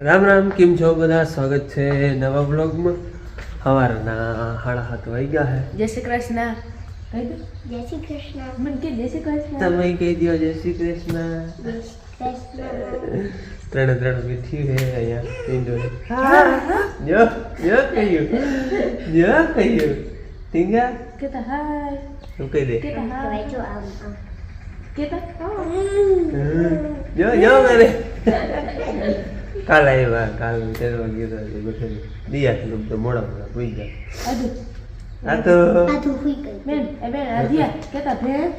રામ રામ કેમ છો બધા? સ્વાગત છે નવા બ્લોગમાં સવારના છે જય શ્રી કૃષ્ણ. કહી દો. જય શ્રી કૃષ્ણ. મને કે જય શ્રી કૃષ્ણ. તમે કહી દો જય શ્રી કૃષ્ણ. જય શ્રી કૃષ્ણ. ત્રણે ત્રણ બેઠી હે અહીંયા પિંડોળે જો જો કહ્યું જો કહ્યું ટીંગા? કેતા હાય. તું કહી દે. કેતા હાય. જો કેતા? કરે કાલ આવ્યા કાલ તેરવા ગીતા બેઠેલું દિયા લોકો તો મોડા મોડા ભૂઈ ગયા. આ તો આધું હુઈ ગઈ. બેન એ બેન આધિયા કેતા ભેંસ?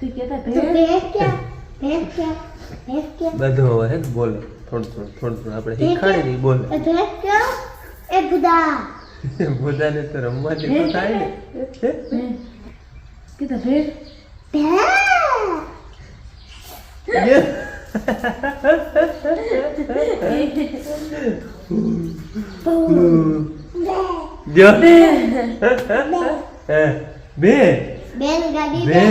તું કેતા તો ભેંસ? ભેંસ ક્યાં? ભેંસ ક્યાં? ભેંસ ક્યાં? બધું હવે હે બોલે થોડું થોડું થોડું થોડું આપણે શીખાડી દઈ બોલે. ભેંસ ક્યાં? એ તો રમવા જેવું થાય ને. કેતા? ભેંસ? ભેંસ. જો હે, બે. બેલગાડી બે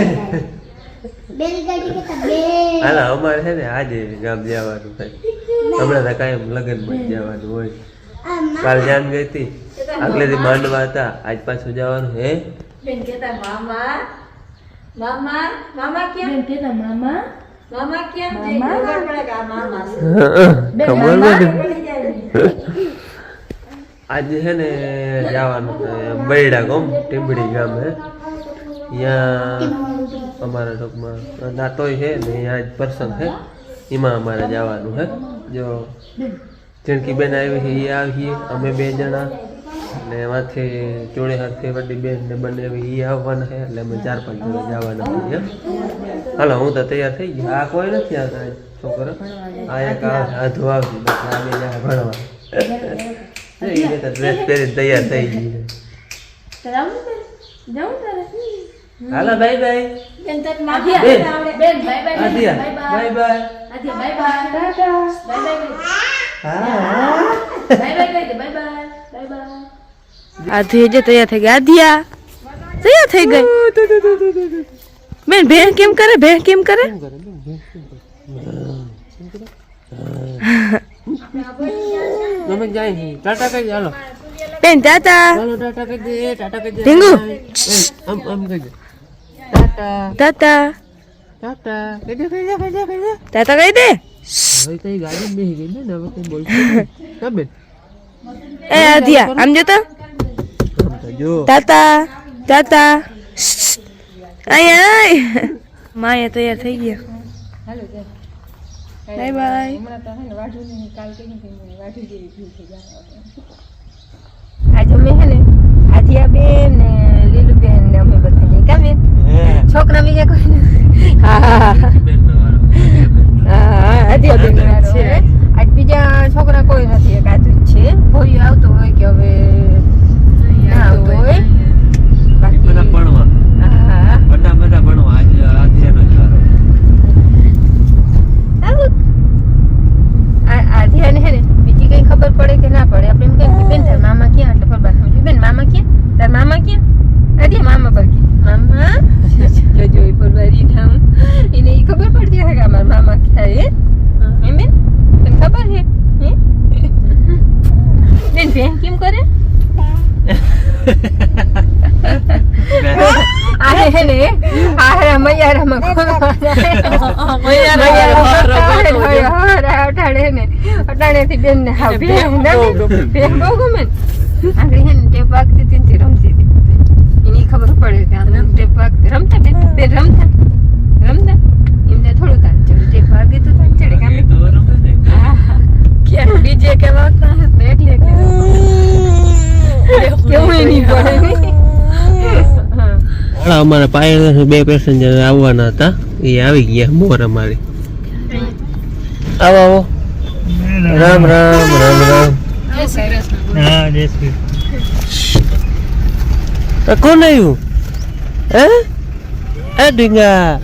બેલગાડી કેતા હાલા અમારે છે ને આજે ગામ જવાનું થાય. હમણાં તો કાયમ લગ્નમાં જવાનું હોય. કાલ જાન ગઈ હતી. આગલે દી માંડવા હતા. આજ પાછું જવાનું હે? બેન કહેતા મામા મામા મામા કેમ બેન કેતા મામા મામા ક્યાં તે ખબર પડે કે આ મામા છે ખબર નથી પડી જાય ને. આજે છે ને જવાનું બૈડા ગામ ટીંબડી ગામ હે ત્યાં અમારા ટૂંકમાં દાંતોય છે ને અહીંયા જ પ્રસંગ છે એમાં અમારે જવાનું હે જો જણકી બેન આવી છે એ આવીએ અમે બે જણા ને એમાંથી ચોળે હાથે વડી બેન ને બંને એ આવવાના છે એટલે અમે ચાર પાંચ જણા જવાના છીએ. હાલો હું તો તૈયાર થઈ ગયો. આ કોઈ નથી આવતા આજ છોકરો. આ એક આધો આવશે આ ભણવા. એ તો ડ્રેસ પહેરીને તૈયાર થઈ ગઈ હાલો બાય બાય બેન. બેન. Bye bye bye bye bye bye bye bye bye bye હા. Bye bye bye bye bye bye આધી જે તૈયાર થઈ ગઈ. આધિયા તૈયાર થઈ ગઈ. બેન ભેણ કેમ કરે ભેણ કેમ કરે? બેન? ટાટા હાલો. ટાટા. કહી દે ટાટા કહી દે. ઢીંગુ. આમ આમ ટાટા. ટાટા. કહી દે ટાટા કહી દે. હવે તો ગાડી બેસી ગઈ ને હવે કઈ બોલશે ના બેન. એ આધિયા આમ જો તો આમ તો જો ટાટા ટાટા આય આય માયા તૈયાર થઈ ગયા બાય બાય હમણાં તો હે ને વાઢું નહીં કાલ કઈ નહીં વાઢું જેવી ભૂલ થઈ જાય આજે આ હે ને આધિયા બેન ને લીલુ બેન ને અમે બધા જઈએ કા બેન હે છોકરા બીજા કોઈ હા હા આજે બેન છે. આજ બીજા છોકરા કોઈ નથી એક આજુ જ છે ભોયું આવતો હોય કે હવે ના આવતો હોય એ બધા બાકી ભણવા હા બધા બધા ભણવા આજે આજનો જ વારો આવું આ આધિયા ને હે ને બીજી કઈ ખબર પડે કે ના પડે આપણે એમ કહીએ કે બેન તાર મામા ક્યાં એટલે ફરવા સમજ્યું બેન મામા ક્યાં તાર મામા ક્યાં આધિયા મામા બાકી મામા જોજો એ પરવારી નામ એને ઈ ખબર પડતી હશે કે અમારા મામા ક્યાં હે હે બેન તને ખબર હે હે બેન બેન કેમ કરે આ હે ને આ હે મૈયારામાં અટાણે હે ને અટાણેથી બેન ને હા બેન બેન બહુ ગમે ને આગળ હે ને ટેપ વાગતી હતી ને તે રમતી હતી એની ખબર પડે રમતા? બેન? રમતા? રમતા? એમને થોડું તાન ચડે. ટેપ વાગે તો તાન ચડે. બીજે કેવા તો રમે ને. ક્યાં ડીજે કે વાગતા હે તો એટલે કે કેવું એ નહીં પડે હા હાલો અમારા પાયે બે પેસેન્જર આવવાના હતા એ આવી ગયા મોર અમારી આવો આવો રામ રામ રામ રામ આ કોણ આવ્યું હે એ ડીંગા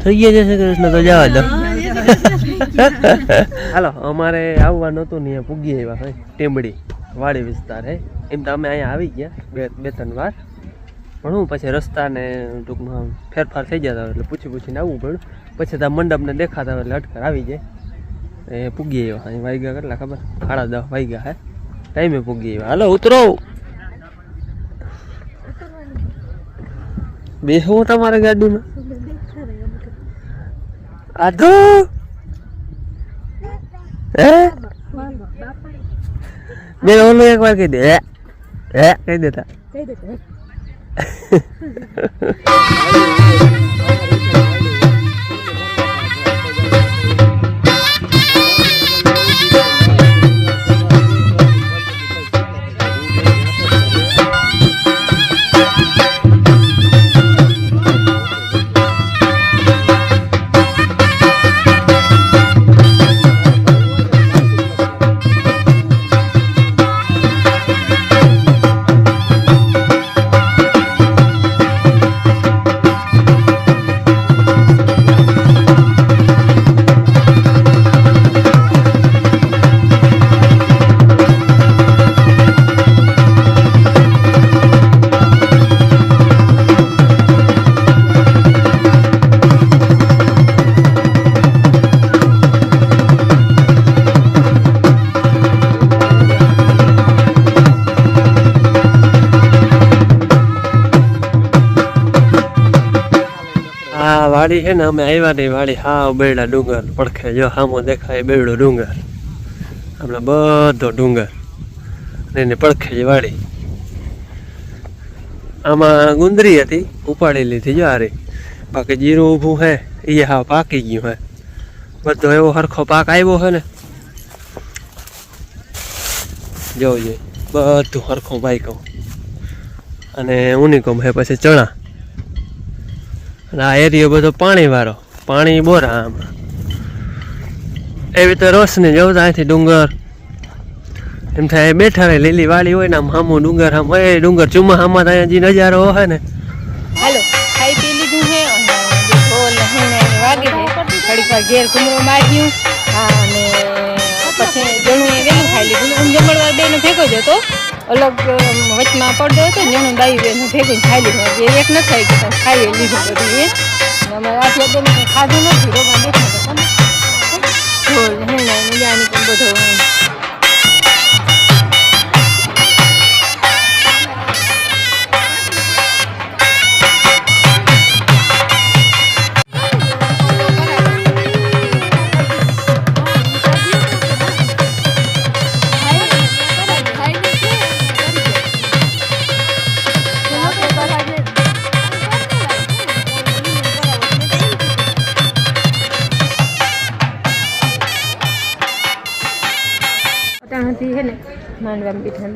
થઈ ગયા જય શ્રી કૃષ્ણ તો જવા દો હાલો અમારે આવવાનું હતું ને અહીંયા પૂગી આવ્યા હોય ટેમડી વાડી વિસ્તાર હે. એમ તો અમે અહીંયા આવી ગયા બે બે ત્રણ વાર. પણ હું પછી રસ્તાને ટૂંકમાં ફેરફાર થઈ જતા એટલે પૂછી પૂછીને આવવું પડ્યું. પછી ત્યાં મંડપને દેખાતા એટલે અટકર આવી જાય. એ પૂગી આવ્યા અહીં વાગ્યા કેટલા ખબર? સાડા દસ વાગ્યા હે. ટાઈમે પૂગી આવ્યા. હાલો ઉતરો. બેહવું તમારે ગાડીમાં. આધો. હે? બે ઓલું એક વાર કહી દે. હે? હે? કહી દેતા. આ વાડી છે ને અમે આવ્યા નહીં વાડી હા બેડા ડુંગર પડખે. જો સામો દેખાય, બેડો ડુંગર. હમણાં બધો ડુંગર. અને એની પડખે જ વાડી આમાં ગુંદરી હતી, ઉપાડી લીધી જો આરી બાકી જીરું ઊભું હે એ હા પાકી ગયું હે. બધો એવો સરખો પાક આવ્યો હે ને. જોવું જોઈએ, બધું સરખું પાક્યું. અને ઉનીકોમ હે પછી ચણા. આ એરિયો બધો પાણી વાળો પાણી બોરા આમાં. એવી રસ રોશની જવું અહીંથી ડુંગર. એમ થાય બેઠા રહે, લીલી વાળી હોય ને આમ હામું ડુંગર આમ એ ડુંગર ચુમાહામાં તો ત્યાં જે નજારો હોય ને. હાલો, ખાઈ પી લીધું અને વાગે વાર ઘેર કુમરો માર્યું. અને પછી જણું એ વહેલું ખાઈ લીધું. જમણવાર બેનો ભેગો જ અલગ વચમાં પડદો હતો ને એનું દાઈ બેનો ભેગું ખાઈ લીધું એ એક ન ખાઈ ગયું પણ ખાઈ લીધું બધું એ. અમારે આટલા બેન ખાધું નથી રોગા બેઠા હતા તમે? ઢોલ હીણે પણ બધો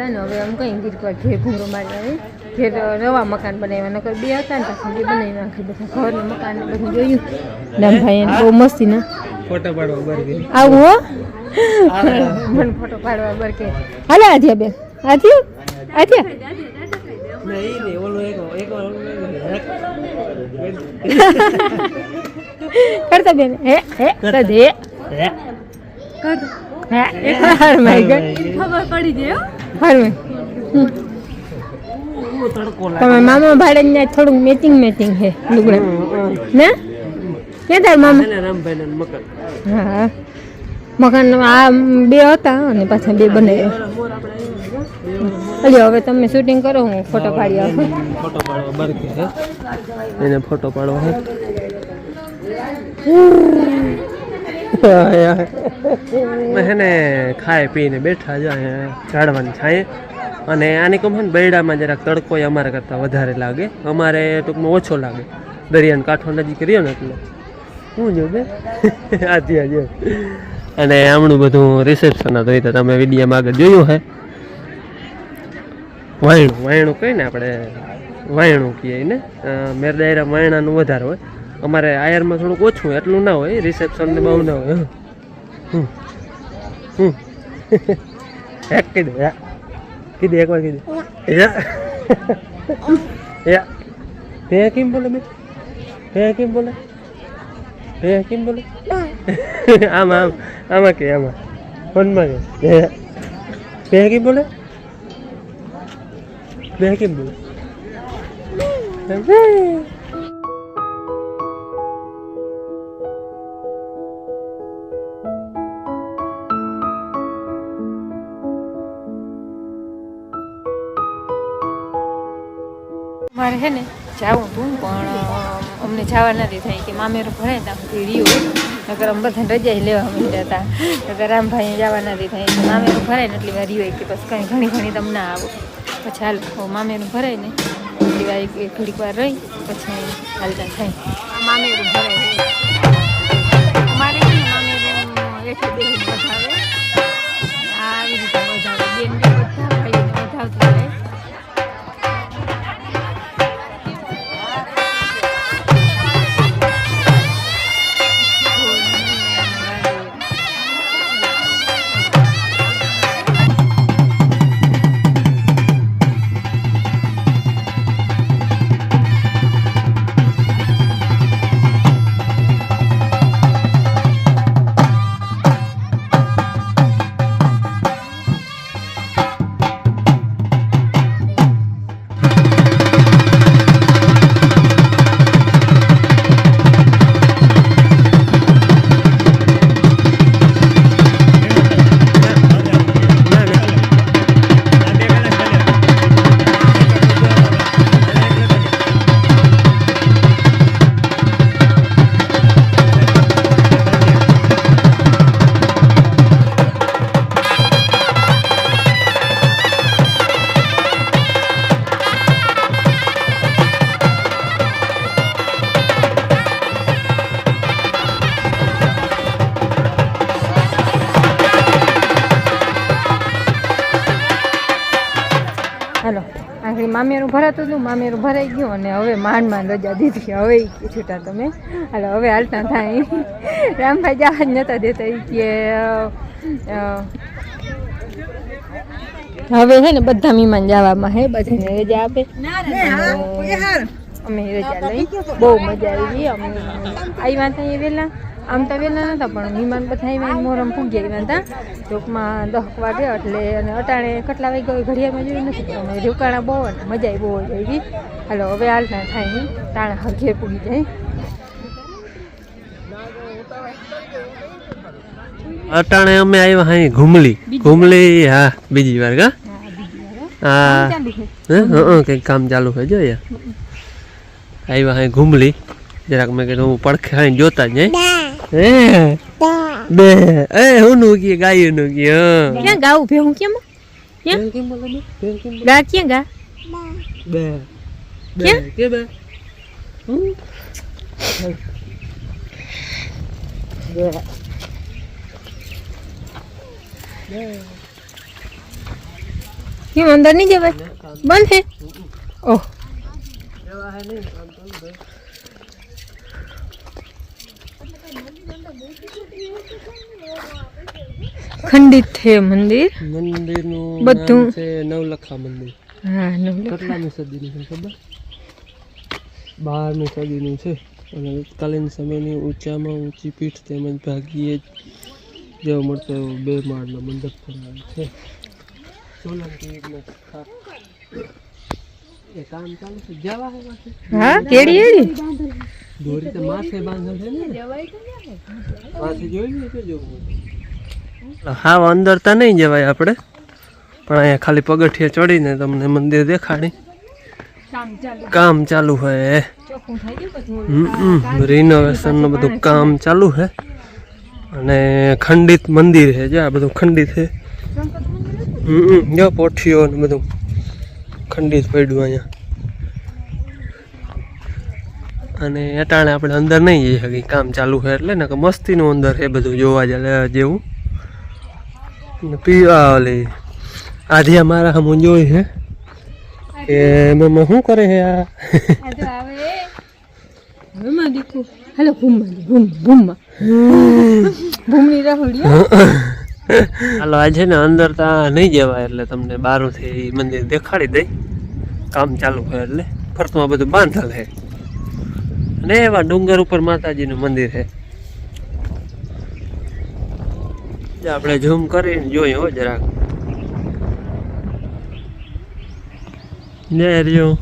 હતા ને હવે આમ કઈ ગીરકવા ઘેર ભૂંગરો મારી આવી. ઘેર નવા મકાન બનાવ્યા નકર બે હતા ને પછી બે બનાવી નાખી બધા ઘરનું મકાન બધું જોયું. દામભાઈ એને બહુ મસ્તી ના. ફોટો પાડવા બરકે આવું હો? મને ફોટો પાડવા બરકે હાલે આધ્યા બેન. આધ્યા? આધ્યા? નહીં નહીં ઓલું એક એક વાર ઓલું કરતા બેન. હે હે કર દે હે. એક વાર ખબર પડી ગઈ હો ફરવે તમે મામા ભાડે ને થોડુંક મેચિંગ મેચિંગ છે લુગડા. ને? કે તાર મામા? રામભાઈ ને મકર હા. મકાન આ બે હતા અને પાછા બે બનાવ્યા. અલ્યો હવે તમે શૂટિંગ કરો હું ફોટો પાડી આવું ફોટો પાડવા બરકે એને ફોટો પાડવા હે મેં હે ખાઈ પીને બેઠા જ અહીંયા ઝાડવાની છાંયે. અને આની કહું ને બૈડામાં જરાક તડકો ય અમારા કરતાં વધારે લાગે. અમારે ટૂંકમાં ઓછો લાગે. દરિયાને કાંઠો નજીક રહ્યો ને એટલે. શું જો બે આજે આજે અને આમણું બધું રિસેપ્શન હતું, એ તો તમે વિડીયોમાં આગળ જોયું હે. વાયણું વાયણું કહીએ ને આપણે વાયણું કહીએ ને મેર દાયરા વાયણાનું વધારે હોય. અમારે આયરમાં થોડુંક ઓછું, એટલું ના હોય રિસેપ્શન ને બહુ ના હોય હમ. કીધું યા. કીધું એકવાર કીધું યા. યા. તે કેમ બોલે મેં તે કેમ બોલે? તે કેમ બોલે? આમ આમ, આમાં કે, આમાં. ફોનમાં કે. કેમ બોલે? બે કેમ બોલે? મારે છે ને જાવું હતું, પણ અમને જવા નથી થઈ કે મામેરો ભણે ત્યાં સુધી રહ્યો નકર અમે બધા રજા લેવા માંડ્યા હતા. નકર રામભાઈ જવા નથી થઈ. કે મામેરું ભરાય ને એટલી વાર હોય કે પછી કંઈ ઘણી ઘણી તમને આવો. પછી હાલ મામેરું ભરાય ને એટલી વાર ઘડીક વાર રહી, પછી હાલતા થાય મામેરું ભરાય અમારે મામેરું એઠે બેહીને ભરાતું હતું મામેરું ભરાઈ ગયું અને હવે માંડ માંડ રજા દીધી. હવે છૂટા તમે. હાલો હવે હાલતા થાય. રામભાઈ જવા જ નતા દેતા કે હવે છે ને બધા મીમાન જવામાં હે બધાને રજા આપે. અમે રજા લઈ. બહુ મજા આવી. અમે આવ્યા હતા એ વહેલા આમ તો વહેલા નતા પણ મહેમાન બધા આવ્યા મોરમ ફૂગી આવ્યા હતા. ટૂંકમાં દહક વાગે એટલે અને અટાણે કેટલા વાગે હોય ઘડિયાળમાં જોયું નથી પણ રોકાણા બહુ અને મજા બહુ જ આવી. હાલો હવે હાલતા થાય નહીં તાણા હરઘે પૂગી જાય. અટાણે અમે આવ્યા હા ઘુમલી. ઘુમલી હા બીજી વાર કા? હા કંઈક કામ ચાલુ હોય જો યાર આવ્યા હા ઘુમલી. જરાક મેં કીધું હું પડખે જોતા જ નહીં. હે બે એ હું નું કી ગાયું નું કી હા ક્યાં ગાવું ભેહું કેમ ક્યાં કેમ બોલે બે? બેન કેમ બોલે? ગા ક્યાં ગા બે બે ક્યાં? કે બે હમ? કેમ અંદર નહીં જવાય બંધ હે ઓહ ખંડિત છે મંદિર મંદિરનું બધું. છે નવલખા મંદિર હા નવલખા. કેટલામી સદીનું છે ખબર બારમી સદીનું છે અને તત્કાલીન સમયની ઊંચામાં ઊંચી પીઠ તેમજ ભાગીએ જેવો મળતો એવો બે માળનો મંડપ બનાવેલ છે સોલંકી. એ કામ ચાલુ છે. જવા હે હા? કેડી એડી? દોરી તો માથે બાંધેલ છે ને. માથે જોઈ ને કે જોવું હા અંદર તો નહીં જવાય આપણે. પણ અહીંયા ખાલી પગથિયે ચડીને તમને મંદિર દેખાડી. કામ ચાલુ. હોય રિનોવેશનનું બધું કામ ચાલુ છે અને ખંડિત મંદિર છે જો આ બધું ખંડિત છે હમ. જો પોઠીઓ ને બધું. ખંડિત પડ્યું અહીંયા. અને અટાણે આપણે અંદર નહીં જઈ શકીએ કામ ચાલુ છે એટલે ને કે મસ્તીનું અંદર એ બધું જોવા જાય જેવું. પીવા ઓલી આધિયા મારા હમ જોઈ છે કે મમ્મા શું કરે છે આ? આ તો આવે. હવે માં દીકું હાલો ઘૂમમાં દી, ઘૂમ ઘૂમની રહોડી હાલો, આજે ને અંદર ત્યાં નહીં જવાય એટલે તમને બારુંથી મંદિર દેખાડી દઈ. કામ ચાલુ હોય એટલે. ફરતમાં બધું બાંધલ છે અને એવા ડુંગર ઉપર માતાજીનું મંદિર છે આપણે ઝૂમ કરીને જોઈએ હો જરાક. ને રહ્યો.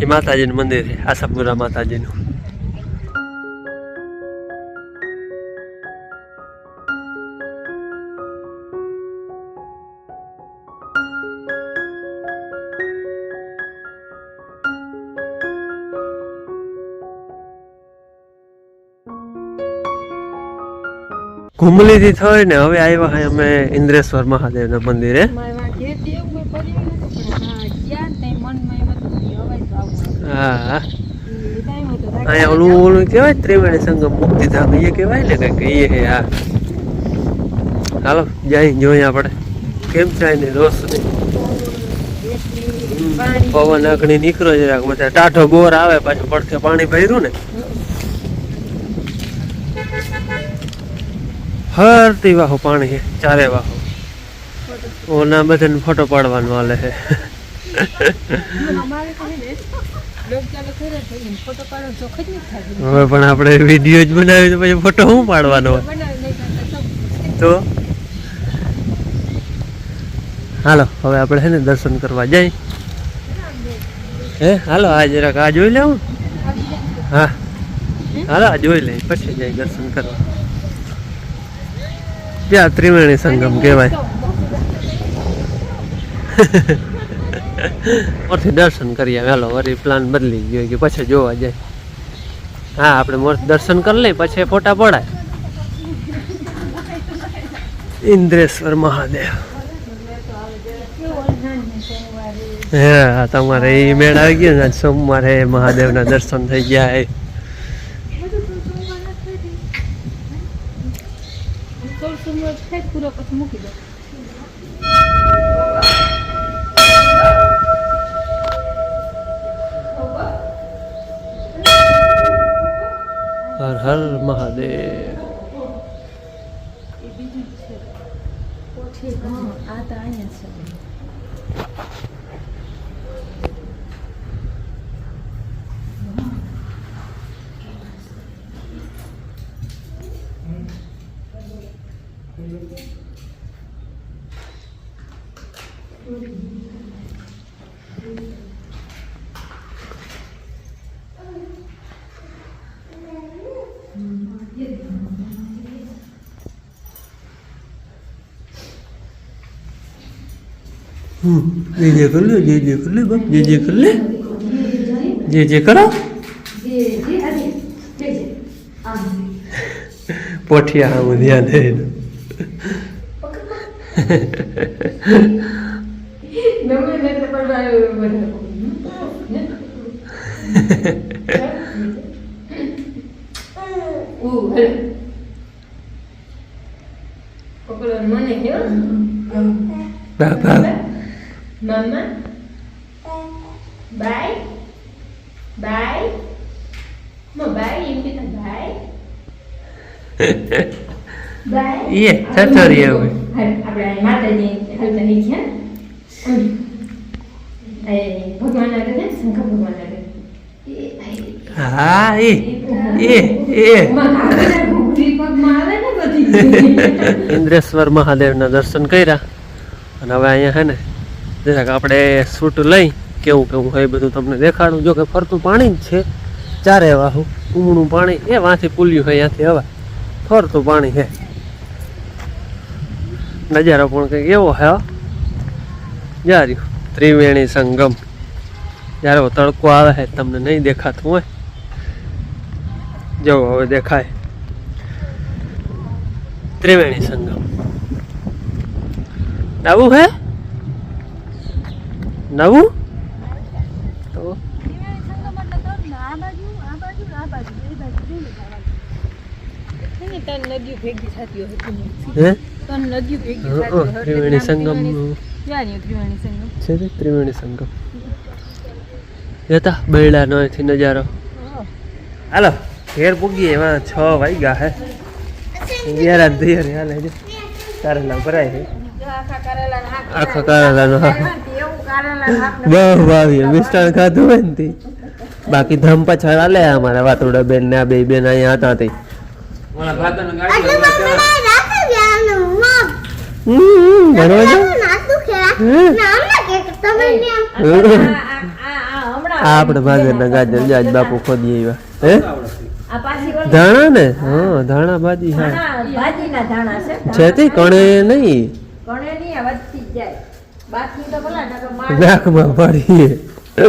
એ માતાજીનું મંદિર છે આશાપુરા માતાજીનું. ઘુમલી થઈ ને હવે આવ્યા હોય અમે ઇન્દ્રેશ્વર મહાદેવના મંદિરે. હા. હા અહીંયા ઓલું ઓલું કહેવાય ત્રિવેણી સંગમ મુક્તિધામ, એ કહેવાય ને કંઈક, એ હે, હા. જઈ જોઈએ આપણે. કેમ થાય ને? રોજ પવન અગ્નિ નીકળો જરાક બધા ટાઢો બોર આવે, પાછું પડખે પાણી ભર્યું ને. હરતી વાહો પાણી છે ચારે વાહો. ઓના બધાને ફોટો પાડવાનો વાલે છે હે હવે પણ આપણે વીડિયો જ બનાવી તો પછી ફોટો શું પાડવાનો? તો હાલો હવે આપણે છે ને દર્શન કરવા જઈ હે હાલો આ જરાક આ જોઈ લેવું? હા હાલો આ જોઈ લઈ પછી જઈ દર્શન કરવા. ત્યાં ત્રિવેણી સંગમ કહેવાય. મોરથી દર્શન કરીએ. વહેલો વરી પ્લાન બદલી ગયો કે પછી જોવા જાય. હા, આપણે મોર દર્શન કરી લઈ પછી ફોટા પડાય. ઇન્દ્રેશ્વર મહાદેવ. હા તમારે એ મેળ આવી ગયો ને સોમવારે મહાદેવના દર્શન થઈ ગયા એ સોળ પછી મૂકી દો. હર હર મહાદેવ. આ તો અહીંયા છે. જે જે કરી લે, જે જે કરી લે બાપ, જે જે કરી લે. જે જે કરો. પોઠિયા આમ ધ્યાન દે. ગમે તે તો પડવા ઉ હે પકડો મને હે બા બા મામા બાય બાય મો બાય એમ કીધા બાય બાય એ ચટરી આવે આપણે માતાજી હાલતા નહીં ભગવાન આગળ શંકર ભગવાન આગળ હા એ એ એ ઇન્દ્રેશ્વર મહાદેવના દર્શન કર્યા અને હવે અહીંયા હે ને જરાક આપણે સૂટ લઈ કેવું કેવું હોય બધું તમને દેખાડું જો કે ફરતું પાણી જ છે ચારે વાહુ ઉમણું પાણી એ વાંથી પુલ્યું હોય ત્યાંથી હવા ફરતું પાણી છે. નજારો પણ કંઈક એવો હે. જાર્યું ત્રિવેણી સંગમ. જ્યારે તડકો આવે છે, તમને નહીં દેખાતું હોય. જો હવે દેખાય. ત્રિવેણી સંગમ. નવું હે? નવું તો ત્રણ નદીઓ ભેગી થતી હોય હે ત્રણ નદીઓ ભેગી હં, થતી હં, ત્રિવેણી સંગમ. ત્રિવેણી સંગમ. છે ત્રિવેણી સંગમ. જતા બૈડાનો અહીંથી નજારો. હાલો ઘેર પૂગીએ એમાં છ વાગ્યા હે. યાર તૈયાર હાલે છે. કારેલા ભરાય છે. આખા કારેલાનો હા. બહુ ભાવી મિષ્ટાન ખાધું હોય ને બાકી ધમ પાછળ હાલે અમારા વાતોડા બેન ને આ બે બેન અહીંયા હતા રાતે જવાનું મગ હમ, ભણવા? નાતું હમ. નામ ના કે તમે હમ. આ આપણે ભાગરના ગાજર જો આજ બાપુ ખોદી આવ્યા. હે? આ પાછી ઓલી ધાણા ને? હા. ધાણા ભાજી હા. ધાણા, ભાજીના ધાણા છે છે તે કણે નહીં? ઘણે નહીં વધતી જાય. બાકી તો ભલા નાકમાં પડી એ